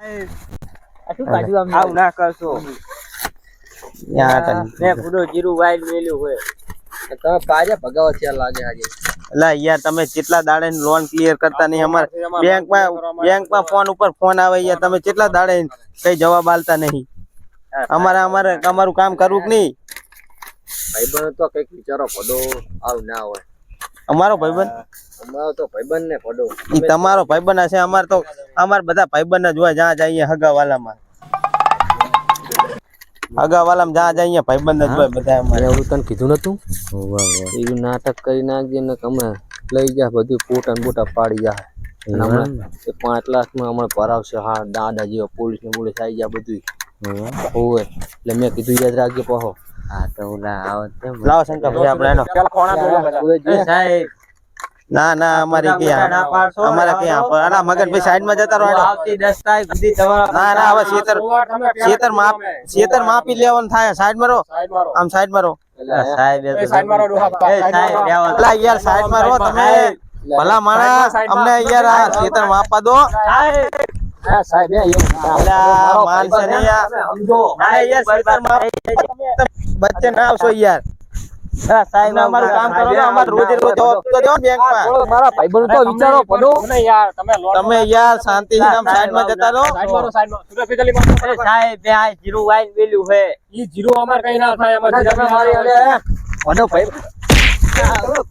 આ શું કાઢ્યું આમ? આવું ના કરશો. મેં પૂરો જીરું વાઈલ મેલ્યું હોય. તમે લાગે આજે. યાર તમે કેટલા દાડે લોન ક્લિયર કરતા નહીં અમારે બેંકમાં બેંકમાં ફોન ઉપર ફોન આવે યાર તમે કેટલા દાડે કઈ જવાબ આલતા નહીં. અમારે અમારે અમારું કામ કરવું કે નહીં? ભાઈબંધ તો કંઈક વિચારો પડો આવું ના હોય. અમારો ભાઈબંધ? અમારો તો ભાઈબંધ ને પડો. ઈ તમારો ભાઈબંધ હશે અમાર તો અમાર બધા ભાઈબંધ જ હોય જ્યાં જઈએ હગાવાલામાં. હગાવાલામાં જ્યાં જઈએ ભાઈબંધ જ હોય બધા અમારે. એવું તને કીધું નતું? એવું નાટક કરી નાખજે ને તમે લઈ જા બધું પોટા ને બોટા પાડી જા હમણાં પાંચ લાખમાં હમણાં ભરાવશે. હા દાદા જેવો પોલીસ ને પોલીસ આવી જાય બધું એટલે મેં કીધું યાદ રાખજે પહો. હા તો ઓલા આવત લાવો શંકર ભાઈ આપણે એનો સાહેબ. ના ના અમારે ક્યાં? અમારે ક્યાં? અલા મગનભાઈ સાઈડમાં જતા રહો. આવતી 10 તારીખ સુધી તમારા ના ના હવે સીતર સીતર માપ સીતર માપી લેવાનું થાય સાઈડમાં રહો આમ સાઈડમાં રહો સાહેબ એ તો- એ સાહેબ. યાર સાઈડમાં રહો તમે ભલા માણસ અમને યાર આ સીતર માપવા દો. હા સાહેબ માનશે નહીં યાર. ના યાર શેતર માપ વચ્ચે ના આવશો યાર. સાહેબ અમારું કામ કરો તો અમારે રોજે રોજ જવાબ તો દો બેંકમાં મારા ભાઈબંધ તો વિચારો પડો તમે યાર શાંતિથી આમ સાઈડમાં જતા રહો. સાહેબ બે આ જીરું વાઈન મેલ્યું હે તમે મારી અરે પડો ભાઈ.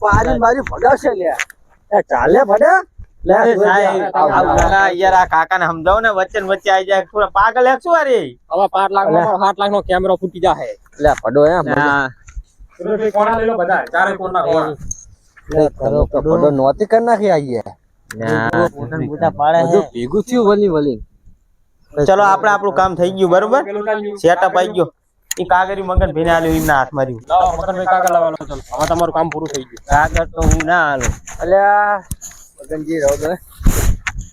પારી મારી ભગાશે લે. ચાલે ભડે? એ આવું ના, યાર આ કાકાને સમજાવો ને વચ્ચે ને વચ્ચે આવી જાય. થોડા પાગલ શું અરે હવે પાંચ લાખ નો સાત લાખ નો કેમેરો ફૂટી જાય પડો એમ લઈ લો બધા ચારે કોના પડો નોતી કરી નાખી આઈએ. ભેગું થયું વલી વલી. ચલો આપડે આપણું કામ થઈ ગયું બરોબર? સેટઅપ આવી ગયો. ઈ કાગરી મગન ભીને આલ્યું એમના હાથ માર્યું મગન કાકા લાવવાનો ચાલો હવે તમારું કામ પૂરું થઈ ગયું. કાગળ તો હું ના હાલું. અલ્યા મગનજી રહો દે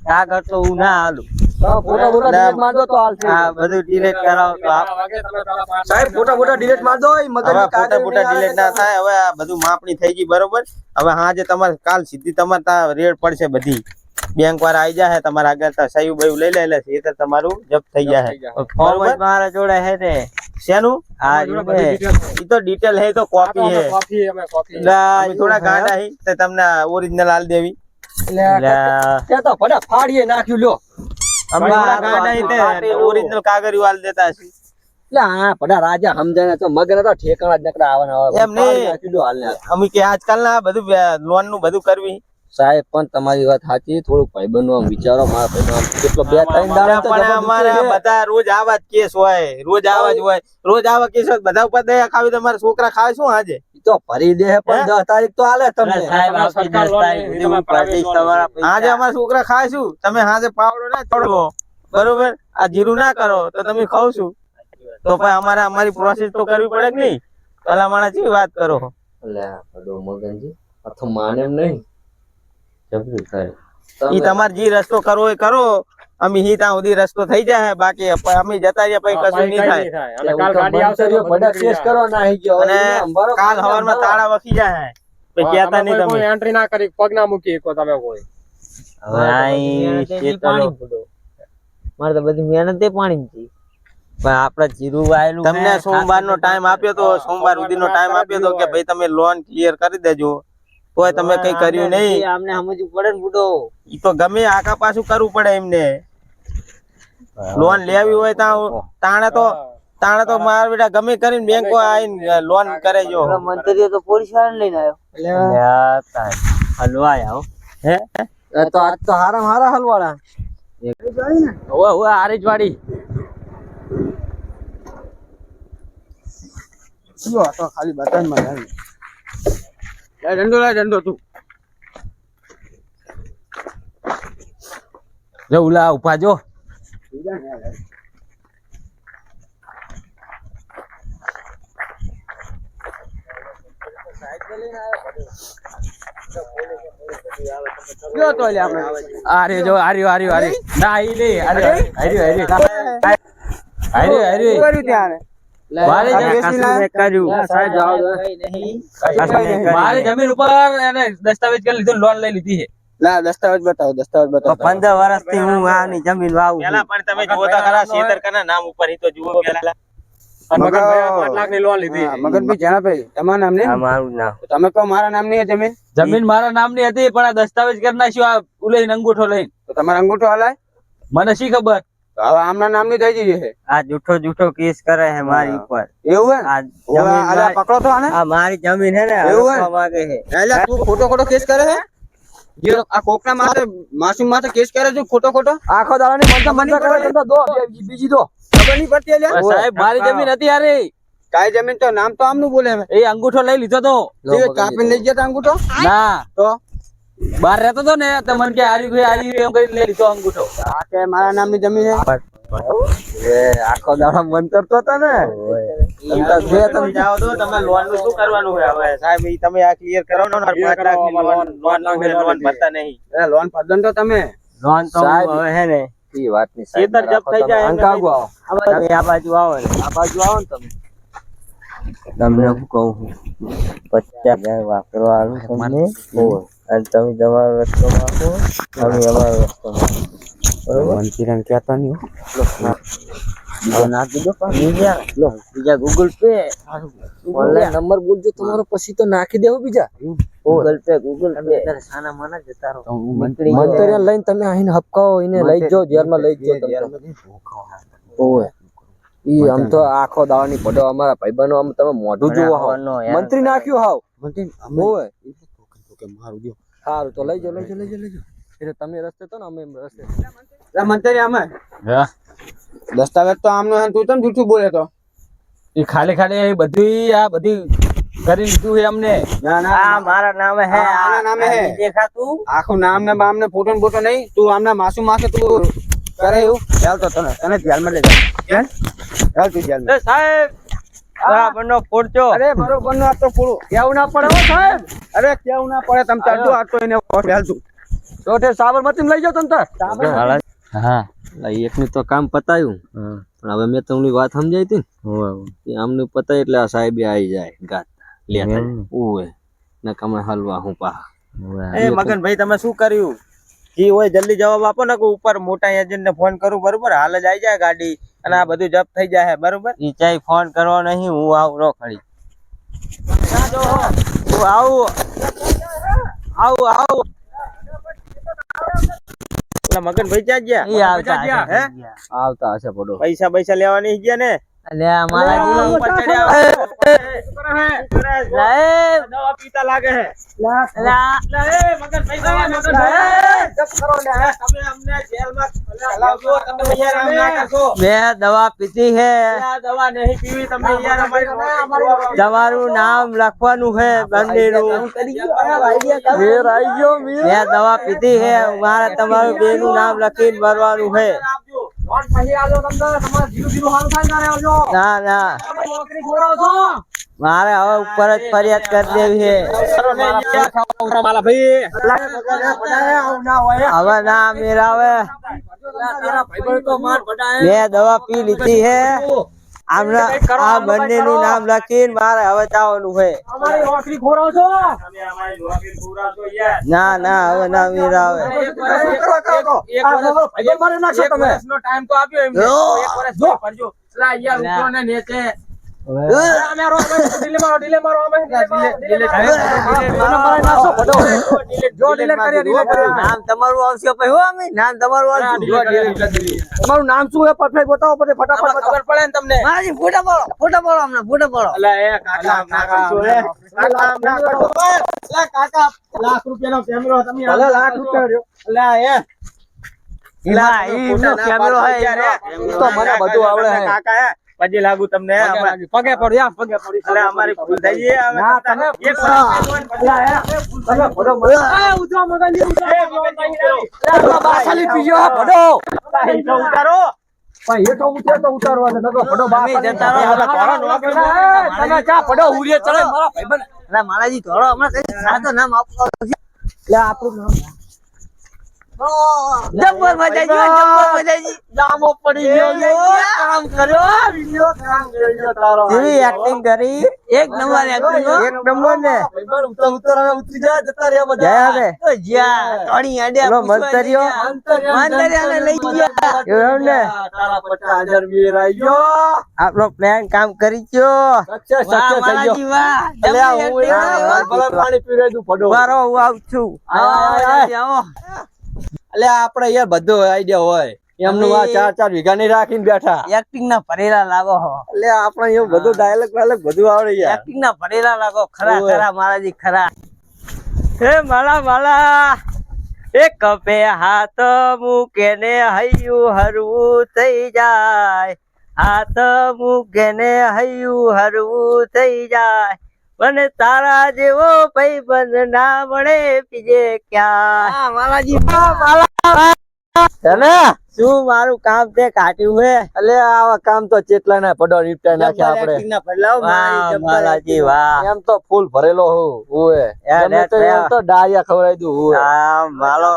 કાગળ તો હું ના હાલું. ફોટા ફોટા ડિલીટ માર દો તો હાલશે. આ બધું ડિલીટ કરાવો તો આપ વાગે તમે પેલા પાંચ સાહેબ ફોટા ફોટા ડિલીટ માર દો ઈ મગનજી ફોટા ફોટા ડિલીટ ના થાય હવે આ બધું માપણી થઈ ગઈ બરોબર. હવે હાજે તમારે કાલ સીધી તમારે ત્યાં રેડ પડશે બધી. બેંક વાળા આવી જાય તમારા આગળ તો સહી બયું લઈ લે એટલે એ તો તમારું જપ્ત થઈ જાય ફોર્મ મારા જોડે હે ને શેનું? હા. ઈ તો ડિટેલ હે તો કોપી હે થોડા ગાંડા હે તો તમને ઓરિજિનલ આલ દેવી. તે તો ભલે ફાડીએ નાખ્યું લ્યો. અમે થોડા ગાંડા હી તે કાપેલું. ઓરિજિનલ કાગળિયું આલ દેતા હશે. એટલે હા રાજા સમજાય તો મગન તો ઠેકાણા જ નકરા આવવાના આવે એમ નહીં. નાખ્યું લ્યો અમે કે આજકાલ ના બધું લોનનું બધું કરવી. સાહેબ પણ તમારી વાત સાચી. થોડુંક ભાઈબંધ આમ વિચારો મારા ભાઈબંધ કેટલો બે ત્રણ દાડા પણ અમારે બધા રોજ આવા જ કેસ હોય. રોજ આવા જ હોય. રોજ આવા કેસ હોય બધા ઉપર દયા ખાવી તમારા છોકરા ખાવે શું આજે? તો ભરી દે પણ દસ તારીખ તો હાલે તમને. આજે અમારા છોકરા ખાય શું? તમે હાજે પાવડો ના છોડવો બરોબર? આ જીરું ના કરો તો તમે ખાવ છું તો પછી અમારે અમારી પ્રોસેસ તો કરવી પડે કે નહીં? પેલા માણસની વાત કરો. મગનજી. માને એમ નહીં. ઈ તમારે જે રસ્તો કરવો એ કરો. અમે હી ત્યાં સુધી રસ્તો થઈ જાય બાકી અમે જતા રહ્યા પછી કશું નહીં થાય. અને કાલ ગાડી આવશે તો બધા કેસ કરો ના આવી ગયો. અને કાલ સવારમાં તાળા વખી જાય. પછી કહેતા નહીં તમે? એન્ટ્રી ના કરી પગ ના મૂકી શકો તમે કોઈ. હવે આ ઈ મારે તો બધી મહેનત એ પાણી છે પણ આપડે જીરું વાયેલું તમને હે, સોમવાર નો ટાઈમ આપ્યો તો સોમવાર સુધી નો ટાઈમ આપ્યો તો કે ભાઈ તમે લોન ક્લિયર કરી દેજો. તોય તમે કઈ કર્યું નહીં. અમને સમજવું પડે ને બુડો. ઈ તો ગમે આખા પાછું કરવું પડે એમને. લોન લેવી હોય ત્યાં તાણે તો તાણે તો મારા બેટા ગમે કરીને બેંકો આવીને લોન કરે જો. મંત્રીઓ તો પોલીસવાળા લઈને આવ્યો. હલવા આવો હે. તો આજ તો હારા હારા હલવાળા ઓવે ઓવે આરી જ તો ખાલી બતાનમાં ડંડો લાય ડંડો તું. જો ઉલા ઊભા જો. લે આરે જો આર્યો આર્યો આરે ના આઈ લે આર્યો. આર્યો આર્યો. આર્યો આર્યો. મારે. મારી જમીન ઉપર એને દસ્તાવેજ કરી લીધો લોન લઈ લીધી છે. લા દસ્તાવેજ બતાવો દસ્તાવેજ બતાવો. પંદર વર્ષથી હું આની જમીન વાવું પેલા પણ તમે જુઓ ખરા શેતર નામ ઉપર તો જુઓ પેલા. મગનભાઈ પાંચ લાખની લોન લીધી હા, મગનભાઈ જણાભાઈ તમારું નામ આ નહીં? મારું નામ. તમે કહો મારા નામની જમીન? જમીન મારા નામની હતી પણ આ દસ્તાવેજ કરી નાખ્યો આ ઉલઈને અંગૂઠો લઈને. તમારે તમારો અંગૂઠો હલાય? મને શી ખબર? હવે આમના નામની થઈ જઈ છે. આ જૂઠો જૂઠો કેસ કરે છે મારી ઉપર. એવું હે આ પકડો તો આને? આ મારી જમીન હે ને એવું હે? માંગે છે. એલા, તું ખોટો ખોટો કેસ કરે છે? જે આ કોકના માથે માસૂમ માથે કેસ કરે છે ખોટો ખોટો? આખો દાડાની કરે ધંધો દો બીજી દો. ખબર નહીં પડતી અલ્યા? સાહેબ મારી જમીન હતી યાર કાઈ જમીન તો નામ તો આમનું બોલે એ અંગૂઠો લઈ લીધો તો. કાપીને લઈ ગયા અંગૂઠો? ના. તો? બહાર રહેતો તો ને તો મને કે હારી ગઈ હારી ગઈ એમ કરી લઈ લીધો અંગૂઠો. આ કે મારા નામની જમીન છે આખો દાડો મન કરતો હતો ને. તમે જાઓ તો તમે લોનનું શું કરવાનું હોય હવે? સાહેબ ઈ તમે આ ક્લિયર કરો ને પાંચ લાખની લોન લોન લોન ભરતા નહીં. અલા, લોન પદન તો તમે. લોન તો હવે હે ને. ઈ વાતની શેતર જપ્ત થઈ જાય આવો. આ બાજુ આવો ને. આ બાજુ આવો ને તમે. તમને હું કહું છું પચાસ હજાર વાપરવાનું તમને અને તમે તમારો રસ્તો આપો અમે અમારો રસ્તો બરોબર? મંત્રીને કહેતા નહીં બીજો નાખી દો બીજા લો બીજા ગૂગલ પે ઓનલાઈન નંબર બોલજો તમારો પછી તો નાખી દેવો બીજા. ગૂગલ પે ગૂગલ પે સાના માના જતા રહો. મંત્રી લઈને તમે આઈને હપકાઓ એને લઈ જાઓ જેલમાં લઈ જાઓ તમે. ઓય ઈ આમ તો આખો દાવાની પડો અમારા ભાઈબંધો આમ તમે મોઢું જુઓ હાવ. મંત્રી નાખ્યું હાવ. મંત્રી ઓય કે મારું દ્યો. સારું તો લઈ જાઓ લઈ જાઓ લઈ જાઓ લઈ જાઓ. એટલે તમે રસ્તે તો ને અમે રસ્તે. મંતરી અમે હા. દસ્તાવેજ તો આમનો હે તું તમ જૂઠું બોલે તો. એ ખાલી ખાલી એ બધી આ બધી કરી લીધું છે અમને. ના આ મારા નામે હે આ આના નામે હે. દેખાતું. આખું નામ ને બામ ને ફોટો ને ફોટો નહીં તું આમના માસુ માસે તું કરે એવું ચાલ તો તને તને જેલમાં લઈ જા ચાલ તું ધ્યાન એ સાહેબ! બરાબર નો ફોડજો અરે બરોબર નો આ તો પૂરું કેવું ના પડે હો સાહેબ? અરે કેવું ના પડે? તમે ચાલજો આ તો એને ચાલ તું સાબરમતી લઈ જાઓ તમ તાર. હા એકનું તો કામ પતાયું. પણ હવે મેં તમને વાત સમજાઈ હતી ને. આમનું પતાય એટલે આ સાહેબે આવી જાય ગાત. લેતા ઓય ને હલવા હું પા એ મગન ભાઈ તમે શું કર્યું? જી હોય જલ્દી જવાબ આપો ને કે ઉપર મોટા એજન્ટ ને ફોન કરું બરોબર? હાલ જ આવી જાય ગાડી. અને આ બધું જપ્ત થઈ જાય બરોબર? ઈ ચાઈ ફોન કરવો નહીં હું આવું રો ખડી. હું આવું. આવું આવું. મગન ભાઈ ક્યાં ગયા? આવતા આવતા હશે પડો. પૈસા પૈસા લેવાની ગયા ને? અલે અમારા ઉપર ચડ્યા. સાહેબ દવા પીતા લાગે હે અલા, તમે અમને જેલમાં લાવજો તમે યાર આમ ના કરશો મેં દવા પીધી હે. દવા નહીં પીવી તમે યાર અમારી તમારું નામ લખવાનું હે બંનેનું. મેર આવી ગયો મેર. મેં દવા પીધી હે મારે તમારું બેનું નામ લખીને ભરવાનું હે. ના ના મારે હવે ઉપર જ ફરિયાદ કરી દેવી હે હવે ના મેરા આવે મેં દવા પી લીધી હે આમના આ બંનેનું નામ લખીને મારે હવે જવાનું છે. ના ના હવે ના મેર આવે ટાઈમ તો આપ્યો એમને. એક વર્ષ જો. ફરજો લા યાર ઉતરો ને નીચે મારો તમારું નામ શું હે પરફેક્ટ બતાવો પછી ફટાફટ ખબર પડે ને તમને? મારી ફોટા પડો ફોટા પડો અમને ફોટા પડો. કાકા લાખ રૂપિયાનો કેમેરો તમે લાખ રૂપિયા રહ્યો. અલા એ. કેમેરો હે તો મને બધું આવડે. હે. કાકા હે. પછી લાગુ તમને પગે પડી આ પગે પડી. અરે અમારી ભૂલ થઈ ગઈ હવે તમે એક ભડો ઉતરો. એ, બાસાલી પીજો, ભડો. હેઠો ઉતરે. તો ઉતારવા દે, નકર ભડો બાસાલી જતા રહો, પીજો. ભડો નો તમે ચા ભડો ઉરીએ ચડે, મારા ભાઈબંધ. અલા, માલાજી ધોળો હમણાં સાદો નામ આપો. આપણું નામ. જબ્બર મજા આવી જબ્બર જામો પડી ગયો કામ કર્યો વિડિયો કામ કર્યો તારો. કેવી એક્ટિંગ કરી? એક નંબર acting એક નંબર ને? ઉતર ઉતર હવે ઉતરી જા જતા રહ્યા જયા બધા તો જ્યાં ટોણી અડ્યા પેલો પૂછવા મંતરીઓ? જઈએ. લઈ ગયા. એવું ને? તારા પચાસ હજાર વીર આપણો પ્લાન કામ કરી ગયો. સક્સેસ સક્સેસ થઈ હું. ભલે પાણી. મારો આવું છું. આવો, આવો, જલ્દી આપડે યાર બધો આઈડિયા હોય. એમનું આ ચાર ચાર વીઘા ની રાખીને બેઠા. એક્ટિંગ ના ભરેલા લાગો હો. એટલે આપણે એવું બધું ડાયલોગ વાયલોગ બધું આવડે યાર. એક્ટિંગ ના ભરેલા લાગો. ખરા ખરા મારાજી ખરા. હે માલા માલા. એ કપે હાથ મૂકે ને હૈયું હરવું થઈ જાય. હાથ મૂકે ને હૈયું હરવું થઈ જાય. મને તારા જેવો ભાઈ બંધ ના મળે બીજે ક્યાં? માલાજી. મારાજી તને? શું મારું કામ તે કાઢ્યું હે? એટલે આવા કામ તો ચેટલા ના પડો નીપટાઈ નાખ્યા આપણે. acting ના ભરેલા હો, વાહ મારાજી જબ્બર માલાજી વાહ. એમ તો ફૂલ ભરેલો હું ઓએ યાર, તો એમ તો ડાયા ખવડાવી દઉં ઓએ આ માલો.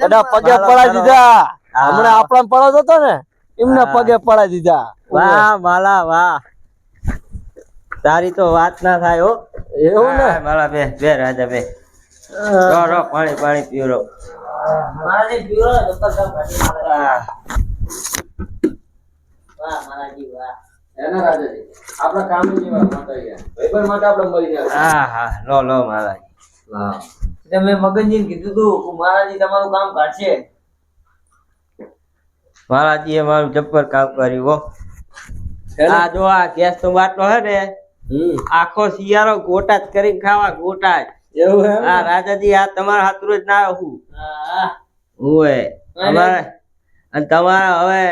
બધા પગે મારો દીધા. હમણાં આપણા પડો હતો ને એમને પગે પડાઈ દીધા. વાહ માલા વાહ. તારી તો વાત ના થાય હો. એવું ને? માલા બે બે રાજા બે. રો રો પાણી પાણી પીઓ રો. મારાજી પીવો ને કામ ભરેલા વાહ મારાજી વાહ. એના રાજાજી આપણા કામ જેવા માટે ભાઈબંધ માટે આપણે મળી જાય હા હા. લો લો માલાજી હા એટલે મેં મગનજીને કીધું તું કે મારાજી તમારું કામ કાઢશે. માલાજી એ મારું જબ્બર કામ કર્યું હો. આ જો આ ગેસ તો બાટલો હે ને હમ. આખો શિયાળો ગોટા જ કરીને ખાવા ગોટા જ. એવું હે હા રાજાજી આ તમારા હાથરું જ ના હું. હા અમારે અને તમારા હવે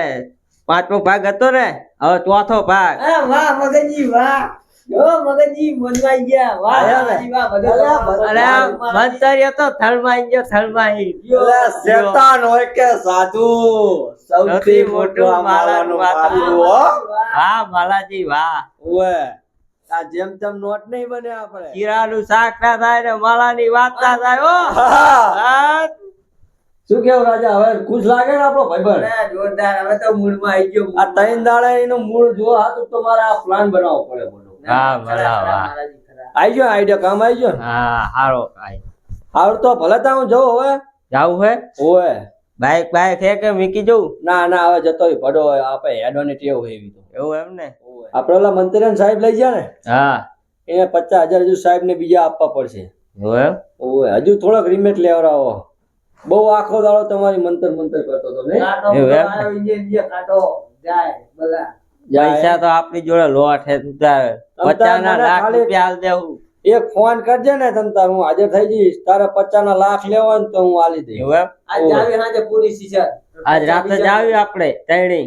પાંચમો ભાગ હતો ને હવે ચોથો ભાગ. વાહ મગનજી વાહ. સૌથી મોટું હા. બાલાજી વાહ. આ જેમ તેમ નોટ નહીં બને આપણે. કીરાનું શાક ના થાય ને માળાની વાત ના થાય હો. હા. હા. શું કેવું રાજા હવે ખુશ લાગે ને આપણો ભાઈબંધ અરે, જોરદાર. હવે તો મૂળમાં આવી ગયો આ ત્રણ દાડે એનો મૂળ જો હા તો તમારે આ પ્લાન બનાવવો પડે બોલો. હા બરાબર. આઈ ગયો આઈડિયા કામ આવી ગયો? હા હારો કાઈ હારું તો ભલે તા હું જઉં હવે. જાવું હે? ઓએ બાઈક બાઈક હે કે મીકી જવું? ના ના હવે જતો પડો ભડો હોય આપણે હેડોની ટેવ એવી તો. એવું એમ ને? આપણે ઓલા મંત્રી સાહેબ લઈ ગયા ને? હા. એને પચાસ હજાર હજુ સાહેબ ને બીજા આપવા પડશે. હજુ થોડોક રિમેટ લેવડાવો. બહુ આખો દાડો તમારી મંતર મંતર કરતો હતો ને? જાય પૈસા તો આપણી જોડે લોટ હે પચાસ ના લાખ રૂપિયા હાલ દેવું. એક ફોન કરજે ને તમ તાર હું હાજર થઈ જઈશ. તારે પચાસ ના લાખ લેવા ને તો હું આલી દઈશ. આજ રાતે જાવી આપણે હા.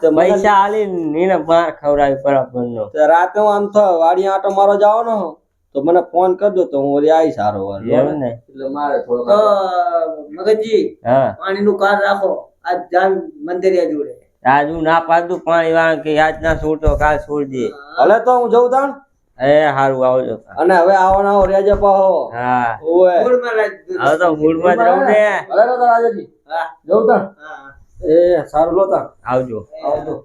તો પૈસા આલી નીને માર ખવડાવી બરાબર નો તો રાતે હું આમ તો વાડી આટો મારો જવાનો તો મને ફોન કરજો તો હું ઓલી આવી સારો વાર ને. એટલે મારે થોડો મગજજી હા. પાણીનું કાર રાખો. આજ જાન મંદિરિયા જોડે. આજ હું ના પાડું પાણી વાળા કે આજ ના છૂટો કાલ છોડજે ભલે તો હું જઉં તાણ? એ હારું આવજો. અને હવે આવો ના રેજે પાહો. હા. મૂળમાં હવે તો મૂળમાં જ રહું ને. ભલે તો રાજાજી હા, જઉં તાણ? હા. એ સારું લોતા આવજો આવજો